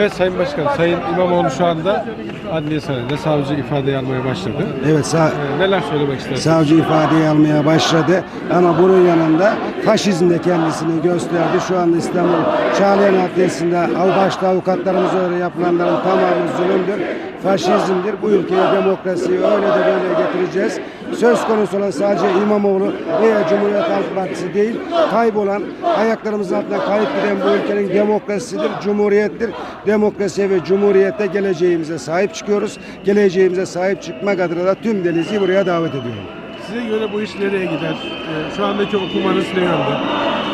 Evet Sayın Başkan, Sayın İmamoğlu şu anda Adliye Sarayı'nda savcı ifadeyi almaya başladı. Evet sa- Ee, neler söylemek istersiniz? savcı ifadeyi almaya başladı ama bunun yanında faşizm de kendisini gösterdi. Şu anda İstanbul Çağlayan Adliyesi'nde av başta avukatlarımız öyle yapılanların tamamı zulümdür. Faşizmdir. Bu ülkeye demokrasiyi öyle de böyle getireceğiz. Söz konusu olan sadece İmamoğlu veya Cumhuriyet Halk Partisi değil, kaybolan, ayaklarımızın altında kayıp giden bu ülkenin demokrasisidir, cumhuriyettir. Demokrasiye ve cumhuriyete geleceğimize sahip çıkıyoruz. Geleceğimize sahip çıkmak adına da tüm Denizli'yi buraya davet ediyorum. Size göre bu iş nereye gider? Ee, şu andaki okumanız ne yönde?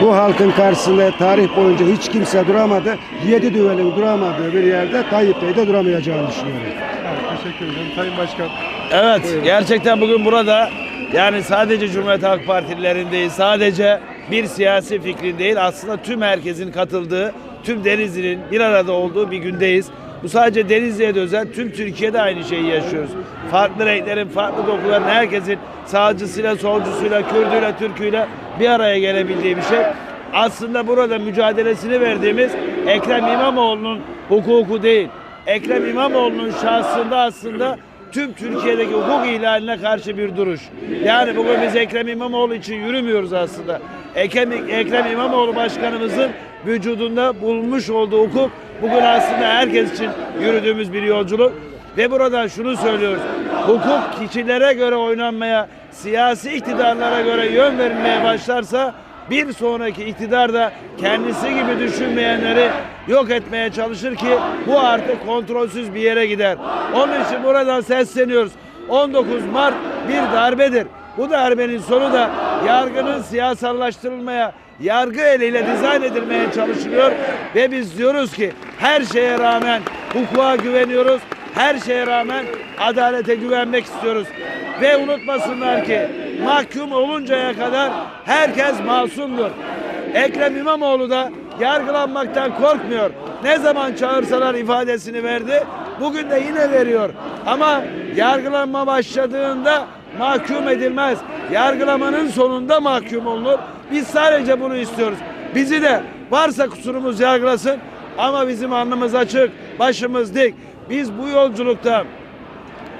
Bu halkın karşısında tarih boyunca hiç kimse duramadı. Yedi düvelin duramadığı bir yerde Tayyip Bey de duramayacağını düşünüyorum. Evet, teşekkür ederim. Sayın Başkan, Evet, gerçekten bugün burada yani sadece Cumhuriyet Halk Partililerin değil, sadece bir siyasi fikrin değil, aslında tüm herkesin katıldığı, tüm Denizli'nin bir arada olduğu bir gündeyiz. Bu sadece Denizli'ye de özel, tüm Türkiye'de aynı şeyi yaşıyoruz. Farklı renklerin, farklı dokuların, herkesin sağcısıyla, solcusuyla, Kürdüyle, Türküyle bir araya gelebildiği bir şey. Aslında burada mücadelesini verdiğimiz Ekrem İmamoğlu'nun hukuku değil, Ekrem İmamoğlu'nun şahsında aslında tüm Türkiye'deki hukuk ihlaline karşı bir duruş. Yani bugün biz Ekrem İmamoğlu için yürümüyoruz aslında. Ekrem, Ekrem İmamoğlu başkanımızın vücudunda bulunmuş olduğu hukuk bugün aslında herkes için yürüdüğümüz bir yolculuk. Ve buradan şunu söylüyoruz. Hukuk kişilere göre oynanmaya, siyasi iktidarlara göre yön verilmeye başlarsa bir sonraki iktidar da kendisi gibi düşünmeyenleri yok etmeye çalışır ki bu artık kontrolsüz bir yere gider. Onun için buradan sesleniyoruz. 19 Mart bir darbedir. Bu darbenin sonu da yargının siyasallaştırılmaya, yargı eliyle dizayn edilmeye çalışılıyor ve biz diyoruz ki her şeye rağmen hukuka güveniyoruz. Her şeye rağmen adalete güvenmek istiyoruz. Ve unutmasınlar ki mahkum oluncaya kadar herkes masumdur. Ekrem İmamoğlu da yargılanmaktan korkmuyor. Ne zaman çağırsalar ifadesini verdi. Bugün de yine veriyor. Ama yargılanma başladığında mahkum edilmez. Yargılamanın sonunda mahkum olunur. Biz sadece bunu istiyoruz. Bizi de varsa kusurumuz yargılasın ama bizim alnımız açık, başımız dik. Biz bu yolculukta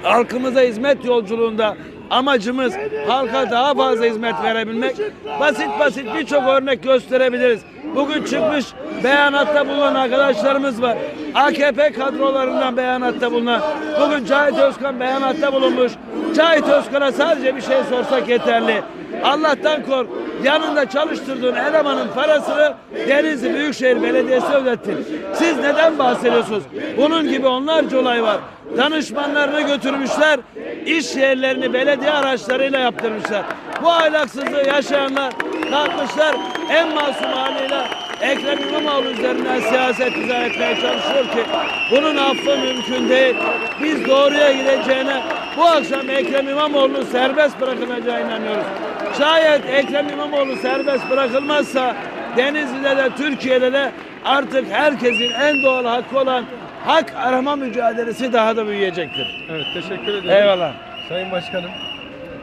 halkımıza hizmet yolculuğunda amacımız halka daha fazla hizmet verebilmek. Basit basit birçok örnek gösterebiliriz. Bugün çıkmış beyanatta bulunan arkadaşlarımız var. AKP kadrolarından beyanatta bulunan. Bugün Cahit Özkan beyanatta bulunmuş. Cahit Özkan'a sadece bir şey sorsak yeterli. Allah'tan kork. Yanında çalıştırdığın elemanın parasını Denizli Büyükşehir Belediyesi ödettin. Siz neden bahsediyorsunuz? Bunun gibi onlarca olay var. Danışmanlarını götürmüşler, iş yerlerini belediye araçlarıyla yaptırmışlar. Bu ahlaksızlığı yaşayanlar kalkmışlar en masum haliyle Ekrem İmamoğlu üzerinden siyaset izah etmeye çalışıyor ki bunun affı mümkün değil. Biz doğruya gideceğine bu akşam Ekrem İmamoğlu serbest bırakılacağına inanıyoruz. Şayet Ekrem İmamoğlu serbest bırakılmazsa Denizli'de de Türkiye'de de artık herkesin en doğal hakkı olan hak arama mücadelesi daha da büyüyecektir. evet teşekkür ederim. Eyvallah. Sayın Başkanım,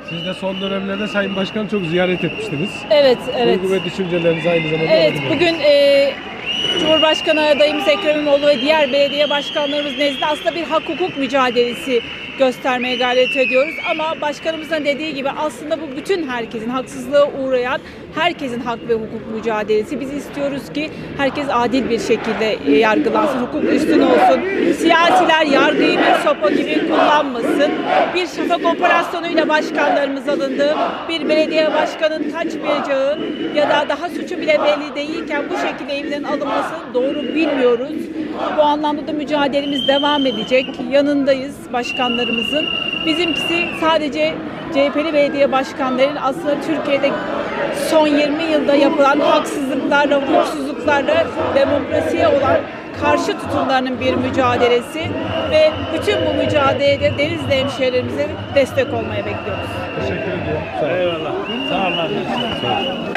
siz de son dönemlerde Sayın Başkan'ı çok ziyaret etmiştiniz. Evet, evet. Duygu ve düşüncelerinizi aynı zamanda Evet, bugün e, Cumhurbaşkanı adayımız Ekrem İmamoğlu ve diğer belediye başkanlarımız nezdinde aslında bir hak hukuk mücadelesi göstermeye gayret ediyoruz. Ama başkanımızın dediği gibi aslında bu bütün herkesin haksızlığa uğrayan herkesin hak ve hukuk mücadelesi. Biz istiyoruz ki herkes adil bir şekilde e, yargılansın, hukuk üstün olsun. Siyasiler yargıyı bir sopa gibi kullanmasın. Bir şafak operasyonuyla başkanlarımız alındı. Bir belediye başkanın kaçmayacağı ya da daha suçu bile belli değilken bu şekilde evinden alınması doğru bilmiyoruz. Bu anlamda da mücadelemiz devam edecek. Yanındayız başkanlarımızın. Bizimkisi sadece CHP'li belediye başkanlarının aslında Türkiye'de son 20 yılda yapılan haksızlıklarla, hukuksuzluklarla demokrasiye olan karşı tutumlarının bir mücadelesi ve bütün bu mücadelede Denizli hemşehrilerimize destek olmaya bekliyoruz. Teşekkür ediyorum. Sağ olun. Eyvallah. Sağ olun. Sağ olun.